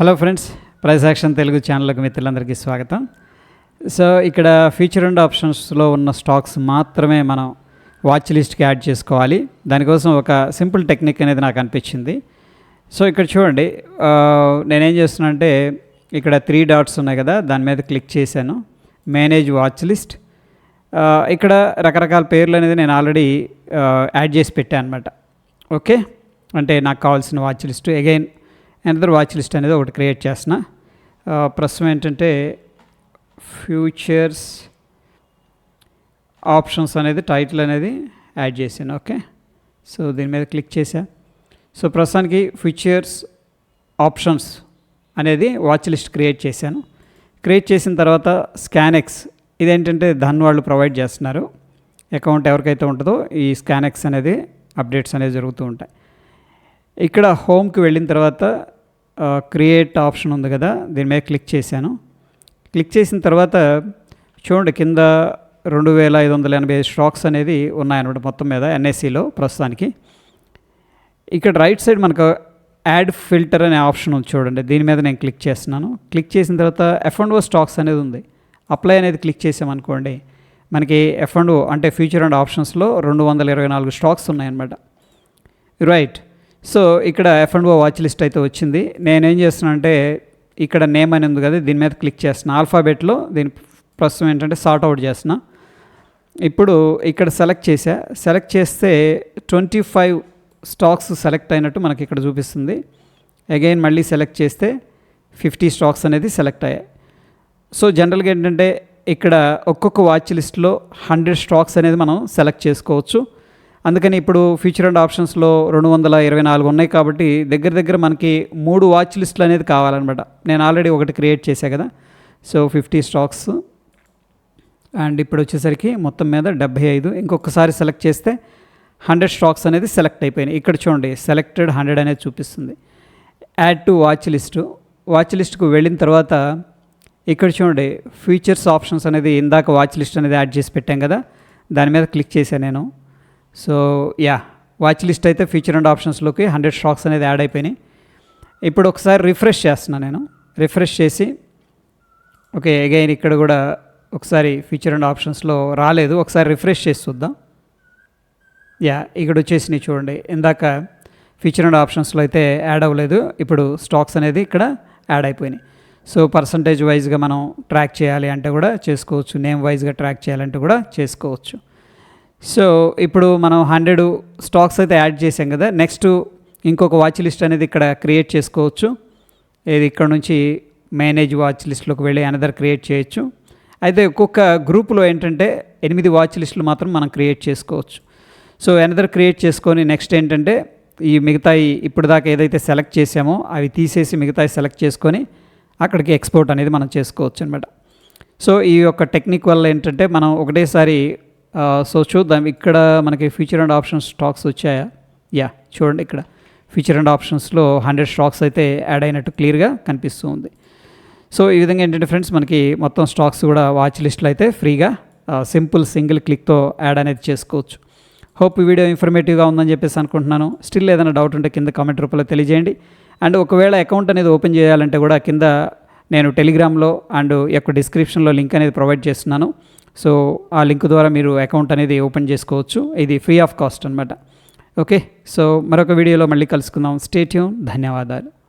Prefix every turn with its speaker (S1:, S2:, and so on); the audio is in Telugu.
S1: Hello friends price action Telugu ఛానల్కి మిత్రులందరికీ స్వాగతం. సో ఇక్కడ ఫ్యూచర్ అండ్ ఆప్షన్స్లో ఉన్న స్టాక్స్ మాత్రమే మనం వాచ్ లిస్ట్కి యాడ్ చేసుకోవాలి. దానికోసం ఒక సింపుల్ టెక్నిక్ అనేది నాకు అనిపించింది. సో ఇక్కడ చూడండి నేనేం చేస్తున్నా అంటే ఇక్కడ త్రీ డాట్స్ ఉన్నాయి కదా దాని మీద క్లిక్ చేశాను. మేనేజ్ వాచ్ లిస్ట్ ఇక్కడ రకరకాల పేర్లు అనేది నేను ఆల్రెడీ యాడ్ చేసి పెట్టాను అనమాట ఓకే అంటే నాకు కావాల్సిన watch list again another watch list అనేది ఒకటి క్రియేట్ చేసిన ప్రస్తుతం ఏంటంటే ఫ్యూచర్స్ ఆప్షన్స్ అనేది టైటిల్ అనేది యాడ్ చేశాను ఓకే సో దీని మీద క్లిక్ చేశా. సో ప్రస్తుతానికి ఫ్యూచర్స్ ఆప్షన్స్ అనేది వాచ్ లిస్ట్ క్రియేట్ చేశాను. క్రియేట్ చేసిన తర్వాత స్కానెక్స్ ఇదేంటంటే ధన్ వాళ్ళు ప్రొవైడ్ చేస్తున్నారు. అకౌంట్ ఎవరికైతే ఉంటుందో ఈ స్కానెక్స్ అనేది అప్డేట్స్ అనేవి జరుగుతూ ఉంటాయి. ఇక్కడ హోమ్కి వెళ్ళిన తర్వాత క్రియేట్ ఆప్షన్ ఉంది కదా దీని మీద క్లిక్ చేశాను. క్లిక్ చేసిన తర్వాత చూడండి కింద రెండు వేల ఐదు వందల ఎనభై స్టాక్స్ అనేది ఉన్నాయన్నమాట మొత్తం మీద ఎన్ఎస్సిలో ప్రస్తుతానికి. ఇక్కడ రైట్ సైడ్ మనకు యాడ్ ఫిల్టర్ అనే ఆప్షన్ ఉంది చూడండి దీని మీద నేను క్లిక్ చేస్తున్నాను. క్లిక్ చేసిన తర్వాత ఎఫ్ అండ్ ఓ స్టాక్స్ అనేది ఉంది. అప్లై అనేది క్లిక్ చేసామనుకోండి మనకి ఎఫ్ అండ్ ఓ అంటే ఫ్యూచర్ అండ్ ఆప్షన్స్లో రెండు వందల ఇరవై నాలుగు స్టాక్స్ ఉన్నాయన్నమాట. రైట్ సో ఇక్కడ F and O watch list అయితే వచ్చింది. నేనేం చేస్తున్నా అంటే ఇక్కడ నేమ్ అని ఉంది కదా దీని మీద క్లిక్ చేస్తున్నా. ఆల్ఫాబెట్లో దీని ప్రస్తుతం ఏంటంటే సార్ట్ అవుట్ చేస్తున్నా. ఇప్పుడు ఇక్కడ సెలెక్ట్ చేసా సెలెక్ట్ చేస్తే ట్వంటీ ఫైవ్ స్టాక్స్ సెలెక్ట్ అయినట్టు మనకి ఇక్కడ చూపిస్తుంది. అగైన్ మళ్ళీ సెలెక్ట్ చేస్తే ఫిఫ్టీ స్టాక్స్ అనేది సెలెక్ట్ అయ్యాయి. సో జనరల్గా ఏంటంటే ఇక్కడ ఒక్కొక్క వాచ్ లిస్ట్లో హండ్రెడ్ స్టాక్స్ అనేది మనం సెలెక్ట్ చేసుకోవచ్చు. అందుకని ఇప్పుడు ఫ్యూచర్ అండ్ ఆప్షన్స్లో రెండు వందల ఇరవై నాలుగు ఉన్నాయి కాబట్టి దగ్గర దగ్గర మనకి మూడు వాచ్ లిస్టులు అనేది కావాలన్నమాట. నేను ఆల్రెడీ ఒకటి క్రియేట్ చేశా కదా. So fifty stocks. అండ్ ఇప్పుడు వచ్చేసరికి మొత్తం మీద డెబ్బై ఐదు. ఇంకొకసారి సెలెక్ట్ చేస్తే హండ్రెడ్ స్టాక్స్ అనేది సెలెక్ట్ అయిపోయినాయి. ఇక్కడ చూడండి సెలెక్టెడ్ హండ్రెడ్ అనేది చూపిస్తుంది. Add to watch list. Watch లిస్ట్కు వెళ్ళిన తర్వాత ఇక్కడ చూడండి ఫీచర్స్ ఆప్షన్స్ అనేది ఇందాక వాచ్ లిస్ట్ అనేది యాడ్ చేసి పెట్టాం కదా. దాని మీద క్లిక్ చేశాను నేను. సో యా వాచ్ లిస్ట్ అయితే ఫీచర్ అండ్ ఆప్షన్స్లోకి హండ్రెడ్ స్టాక్స్ అనేది యాడ్ అయిపోయినాయి. ఇప్పుడు ఒకసారి రిఫ్రెష్ చేస్తున్నాను నేను. రిఫ్రెష్ చేసి ఓకే అగైన్ ఇక్కడ కూడా ఒకసారి ఫీచర్ అండ్ ఆప్షన్స్లో రాలేదు. ఒకసారి రిఫ్రెష్ చేసి చూద్దాం. యా ఇక్కడ వచ్చేసినాయి చూడండి. ఇందాక ఫీచర్ అండ్ ఆప్షన్స్లో అయితే యాడ్ అవ్వలేదు. ఇప్పుడు స్టాక్స్ అనేది ఇక్కడ యాడ్ అయిపోయినాయి. సో పర్సంటేజ్ వైజ్గా మనం ట్రాక్ చేయాలి అంటే కూడా చేసుకోవచ్చు. నేమ్ వైజ్గా ట్రాక్ చేయాలంటే కూడా చేసుకోవచ్చు. సో ఇప్పుడు మనం హండ్రెడ్ స్టాక్స్ అయితే యాడ్ చేసాం కదా. నెక్స్ట్ ఇంకొక వాచ్ లిస్ట్ అనేది ఇక్కడ క్రియేట్ చేసుకోవచ్చు. ఇది ఇక్కడ నుంచి మేనేజ్ వాచ్ లిస్ట్లోకి వెళ్ళి అనదర్ క్రియేట్ చేయొచ్చు. అయితే ఒక్కొక్క గ్రూప్లో ఏంటంటే ఎనిమిది వాచ్ లిస్టులు మాత్రం మనం క్రియేట్ చేసుకోవచ్చు. సో అనదర్ క్రియేట్ చేసుకొని నెక్స్ట్ ఏంటంటే ఈ మిగతాయి ఇప్పుడు దాకా ఏదైతే సెలెక్ట్ చేసామో అవి తీసేసి మిగతాయి సెలెక్ట్ చేసుకొని అక్కడికి ఎక్స్పోర్ట్ అనేది మనం చేసుకోవచ్చు అనమాట సో ఈ యొక్క టెక్నిక్ వల్ల ఏంటంటే మనం ఒకటేసారి Uh, సో చూద్దాం. ఇక్కడ మనకి ఫ్యూచర్ అండ్ ఆప్షన్స్ స్టాక్స్ వచ్చాయా? యా చూడండి ఇక్కడ. ఫ్యూచర్ అండ్ ఆప్షన్స్లో హండ్రెడ్ స్టాక్స్ అయితే యాడ్ అయినట్టు క్లియర్గా కనిపిస్తూ ఉంది. సో ఈ విధంగా ఏంటంటే ఫ్రెండ్స్ మనకి మొత్తం స్టాక్స్ కూడా వాచ్ లిస్ట్లో అయితే ఫ్రీగా సింపుల్ సింగిల్ క్లిక్తో యాడ్ అనేది చేసుకోవచ్చు. హోప్ ఈ వీడియో ఇన్ఫర్మేటివ్గా ఉందని చెప్పేసి అనుకుంటున్నాను. స్టిల్ ఏదైనా డౌట్ ఉంటే కింద కామెంట్ రూపంలో తెలియజేయండి. అండ్ ఒకవేళ అకౌంట్ అనేది ఓపెన్ చేయాలంటే కూడా కింద నేను టెలిగ్రామ్లో అండ్ యొక్క డిస్క్రిప్షన్లో లింక్ అనేది ప్రొవైడ్ చేస్తున్నాను. సో ఆ లింక్ ద్వారా మీరు అకౌంట్ అనేది ఓపెన్ చేసుకోవచ్చు. ఇది ఫ్రీ ఆఫ్ కాస్ట్ అనమాట ఓకే? సో మరొక వీడియోలో మళ్ళీ కలుసుకుందాం. స్టేట్యూన్ ధన్యవాదాలు.